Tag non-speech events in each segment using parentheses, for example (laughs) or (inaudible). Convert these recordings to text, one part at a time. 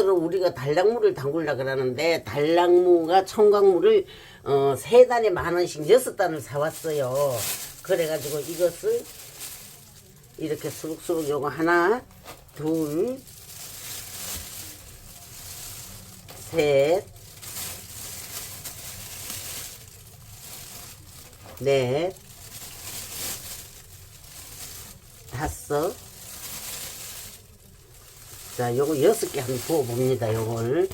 가족들은 우리가 달랑무를 담글라 그러는데 달랑무가 청강무를 어, 세 단에 만 원씩 여섯 단을 사왔어요. 그래가지고 이것을 이렇게 수룩수룩 요거 하나, 둘, 셋, 넷, 다섯. 자, 요거 여섯 개 한번 부어봅니다, 요걸.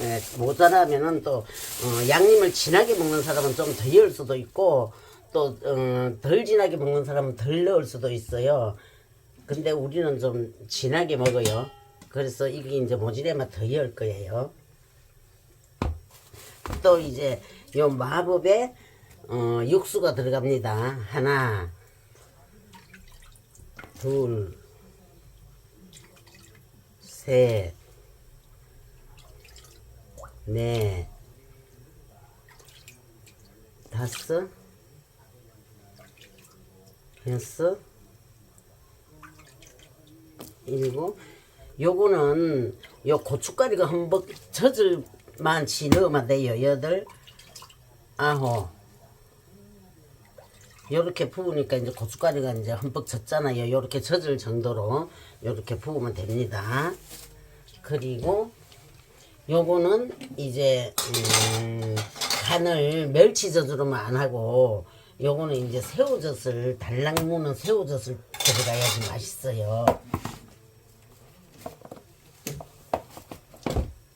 예, 모자라면은 또, 어, 양념을 진하게 먹는 사람은 좀 더 넣을 수도 있고, 또, 어, 덜 진하게 먹는 사람은 덜 넣을 수도 있어요. 근데 우리는 좀 진하게 먹어요. 그래서 이게 이제 모지레만 더 넣을 거예요. 또 이제 요 마법에 어, 육수가 들어갑니다. 하나, 둘, 셋, 넷, 다섯, 여섯, 일곱. 요거는 요 고춧가루가 한번 젖을 만치 넣으면 돼요. 여덟, 아홉. 요렇게 부으니까 이제 고춧가루가 이제 흠뻑 젖잖아요. 요렇게 젖을 정도로 요렇게 부으면 됩니다. 그리고 요거는 이제 음, 간을 멸치젓으로만 안 하고 요거는 이제 새우젓을 달랑 무는 새우젓을 들어가야지 맛있어요.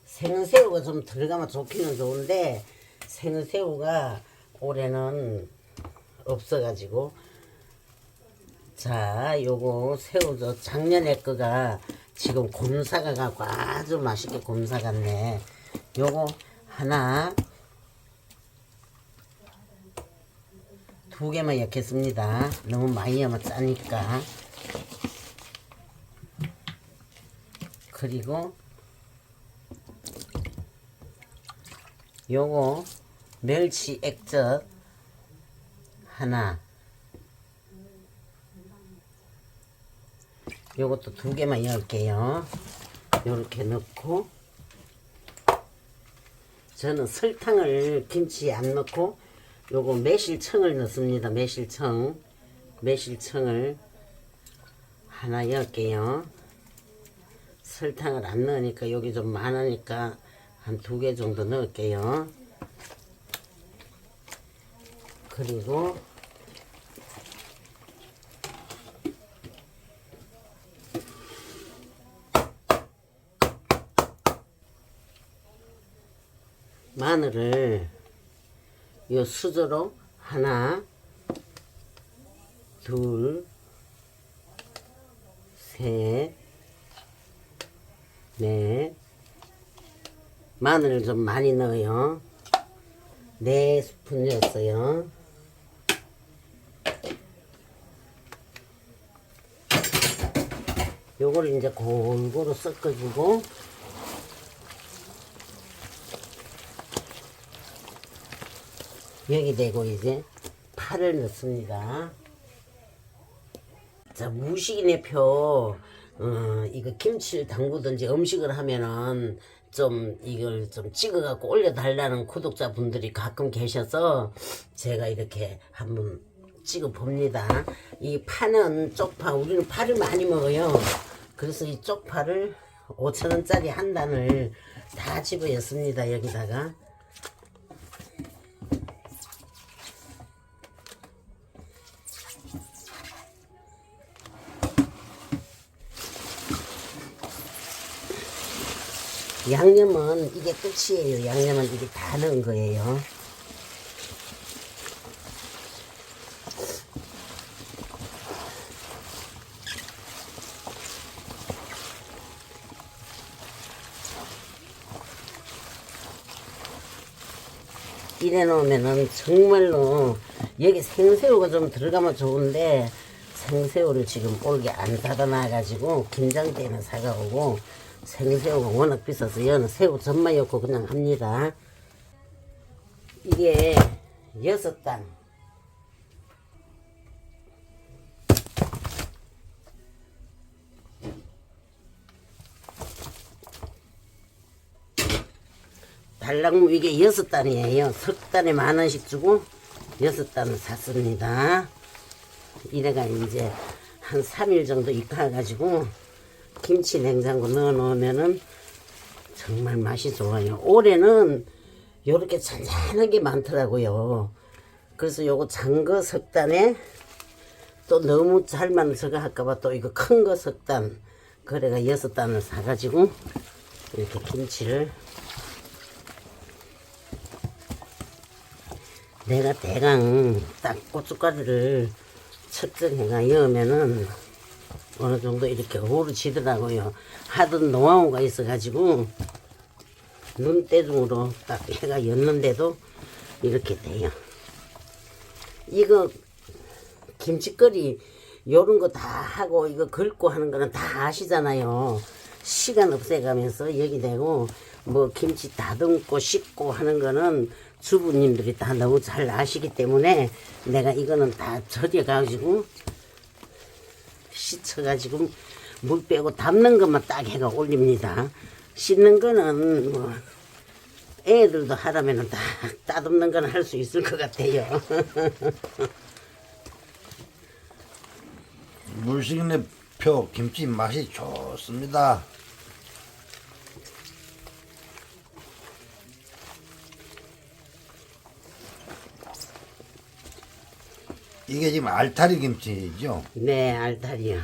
생새우가 좀 들어가면 좋기는 좋은데 생새우가 올해는 없어가지고. 자 요거 새우젓. 작년에 거가 지금 곰사가 갖고 아주 맛있게 곰사 같네. 요거 하나 두 개만 넣겠습니다. 너무 많이 하면 짜니까. 그리고 요거 멸치 액젓 하나. 요것도 두 개만 넣을게요. 요렇게 넣고. 저는 설탕을 김치에 안 넣고 요거 매실청을 넣습니다. 매실청. 매실청을 하나 넣을게요. 설탕을 안 넣으니까 여기 좀 많으니까 한 두 개 정도 넣을게요. 그리고 마늘을 요 수저로 하나 둘셋넷. 마늘을 좀 많이 넣어요. 네 스푼 넣었어요. 요거를 이제 골고루 섞어주고 여기 대고 이제 파를 넣습니다. 자 무식인의 표 어, 이거 김치를 담그든지 음식을 하면은 좀 이걸 좀 찍어갖고 올려달라는 구독자분들이 가끔 계셔서 제가 이렇게 한번 찍어 봅니다. 이 파는 쪽파 우리는 파를 많이 먹어요. 그래서 이 쪽파를 5천원짜리 한 단을 다 집어였습니다. 여기다가 양념은 이게 끝이에요. 양념은 이게 다 넣은 거예요. 이래 놓으면은 정말로 여기 생새우가 좀 들어가면 좋은데 생새우를 지금 올게 안 사다 놔가지고 김장때는 사가오고 생새우가 워낙 비싸서 여는 새우 전만 넣고 그냥 합니다. 이게 여섯 단. 달랑무 이게 여섯 단이에요. 석 단에 만 원씩 주고 여섯 단을 샀습니다. 이래가 이제 한 3일 정도 익혀가지고 김치 냉장고 넣어 놓으면은 정말 맛이 좋아요. 올해는 요렇게 잔잔한 게 많더라고요. 그래서 요거 장거 석단에 또 너무 잘만 저거 할까봐 또 이거 큰 거 석단 그래가 여섯 단을 사가지고 이렇게 김치를 내가 대강 딱 고춧가루를 측정해가 넣으면은 어느 정도 이렇게 오르지더라고요. 하던 노하우가 있어가지고 눈대중으로 딱 해가 였는데도 이렇게 돼요. 이거 김치거리 요런 거 다 하고 이거 긁고 하는 거는 다 아시잖아요. 시간 없애가면서 여기 대고 뭐 김치 다듬고 씻고 하는 거는 주부님들이 다 너무 잘 아시기 때문에 내가 이거는 다 절여가지고 씻어가지고 물 빼고 담는 것만 딱 해가 올립니다. 씻는 거는 뭐 애들도 하라면은 다 따듬는 건 할 수 있을 것 같아요. (laughs) 물식내 표 김치 맛이 좋습니다. 이게 지금 알타리 김치죠? 네, 알타리요.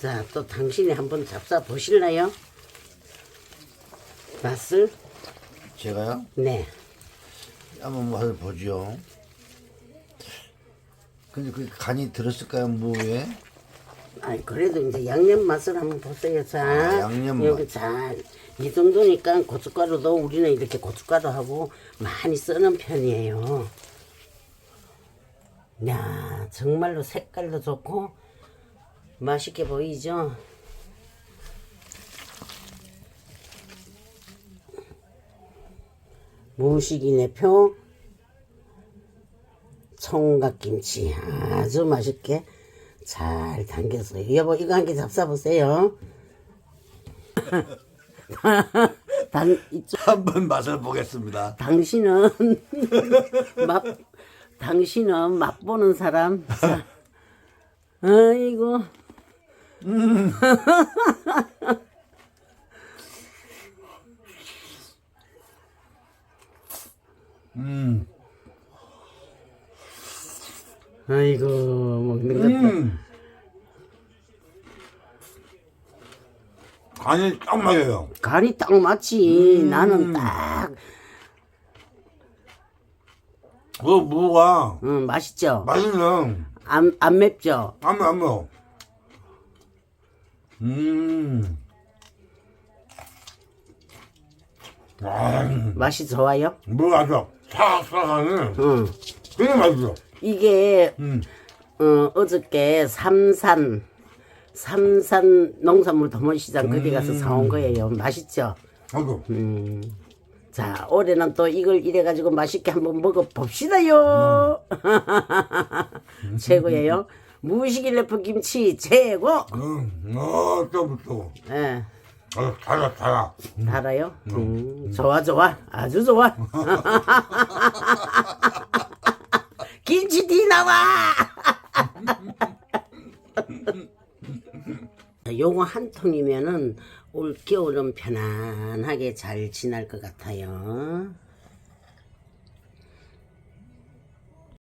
자, 또 당신이 한번 잡사 보실래요? 맛을? 제가요? 네. 한번 맛을 보죠. 근데 그 간이 들었을까요, 무에? 아니, 그래도 이제 양념 맛을 한번 보세요. 자, 아, 양념 여기 맛. 자, 이 정도니까 고춧가루도 우리는 이렇게 고춧가루하고 많이 쓰는 편이에요. 야, 정말로 색깔도 좋고 맛있게 보이죠? 무식이네표 총각김치 아주 맛있게 잘 담겼어요. 여보 이거 한 개 잡숴 보세요. (laughs) 당 이쪽 한번 맛을 보겠습니다. 당신은 (laughs) 맛 당신은 맛보는 사람. 자, (laughs) 아이고 음, 아이고 먹는 것도 음. 간이 딱 맞아요. 간이 딱 맞지. 나는 딱 그 무가 음, 맛있죠. 맛있네. 안 안 맵죠. 안 매, 안 매워. 음. 아, 맛이 좋아요. 뭐 아주 싹싹하네. 응. 되게 맛있어. 이게 음. 어, 어저께 삼산 삼산 농산물 도모시장 거기 가서 사온 거예요. 맛있죠? 아이고. 음. 자, 올해는 또 이걸 이래 가지고 맛있게 한번 먹어 봅시다요. (laughs) 최고예요. 무식이 레프 김치 최고. 음, 어, 또, 또. 예. 어, 달아, 달아. 달아요? 음, 좋아, 좋아. 아주 좋아. (laughs) 김치 티 나와! (laughs) 요거 한 통이면은 올 겨울은 편안하게 잘 지날 것 같아요.